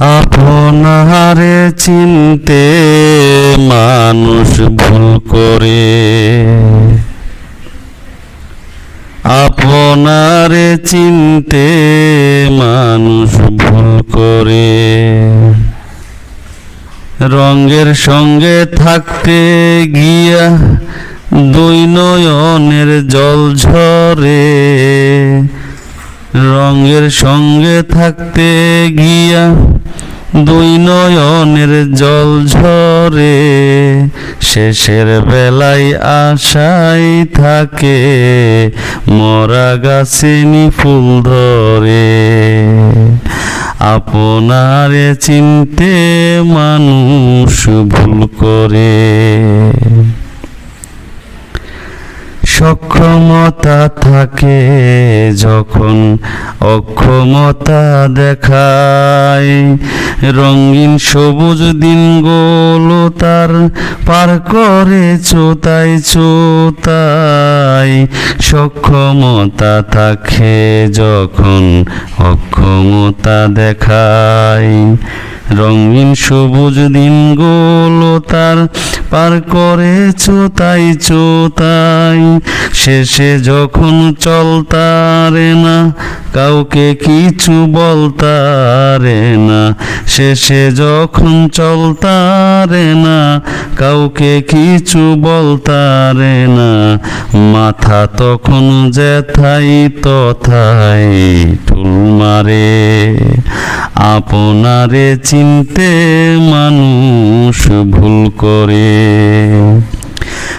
আপনারে চিনতে মানুষ ভুল করে। আপনারে চিনতে মানুষ ভুল করে। রঙের সঙ্গে থাকতে গিয়া দুই নয়নের জল ঝরে। রঙের সঙ্গে থাকতে গিয়া দুই নয়নের জল ঝরে, শেষের বেলায় আশাই থাকে, মরা গাছে ফুল ধরে। আপনারে চিনতে মানুষ ভুল করে। সক্ষমতা থাকে যখন অক্ষমতা দেখায়। রঙিন সবুজ দিনগুলো তার পার করে চোতাই চোতাই সক্ষমতা থাকে যখন অক্ষমতা দেখায়। রঙিন সবুজ দিনগুলো তার পার করে চোতাই চোতাই শেষে যখন চলতারে না, কাউকে কিছু বলতারে না। শেষে যখন চলতারে না, কাউকে কিছু বলতারে না। মাথা তখন যেথাই তথায় টুল মারে। আপনারে চিনতে মানুষ ভুল করে।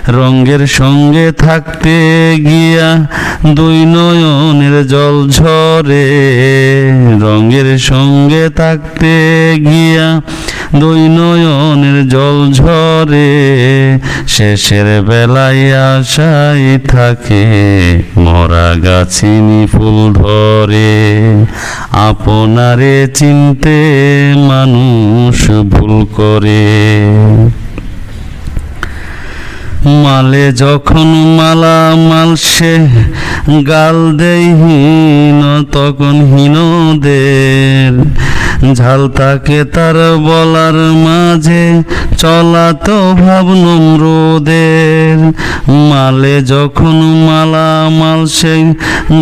রঙ্গের সঙ্গে থাকতে গিয়া দুই নয়নের জল ঝরে। রঙ্গের সঙ্গে থাকতে গিয়া দুই নয়নের জল ঝরে, শেষের বেলায় আশাই থাকে, মরা গাছিনি ফুল ধরে। আপনারে চিনতে মানুষ ভুল করে। মালে যখন মালা মাল সে গাল দেই হীন তখন হীনদের ঝাল তাকে তার বলার মাঝে, চলা তো ভাব নম্রদের। মালে যখন মালা মাল সে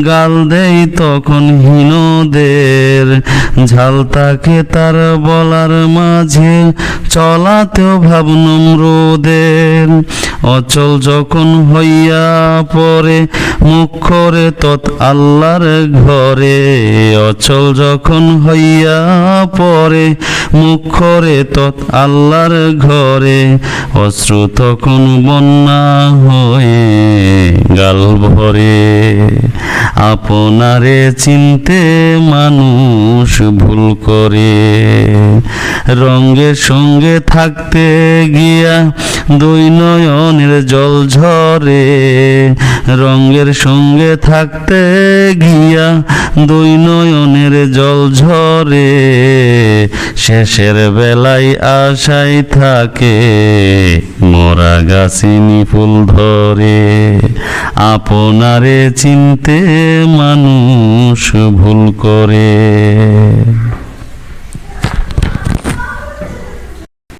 গাল দেই তখন হীনদের। ঝাল তাকে তার বলার মাঝে চলাতেও ভাব নম্রদের। অচল যখন হইয়া পরে মুখ করে তৎ আল্লাহর ঘরে, অচল যখন হইয়া পরে, মুখ করে তৎ আল্লাহর ঘরে, অশ্রু তখন বন্যা হয়ে গাল ভরে। আপনারে চিনতে মানুষ ভুল করে। রঙের সঙ্গে থাকতে গিয়া দুই নয়নের জল ঝরে। রঙের সঙ্গে থাকতে গিয়া দুই নয়নের জল ঝরে। শেষের বেলায় আশাই থাকে। মোরা গাছিনি ফুল ধরে আপনারে চিনতে মানুষ ভুল করে।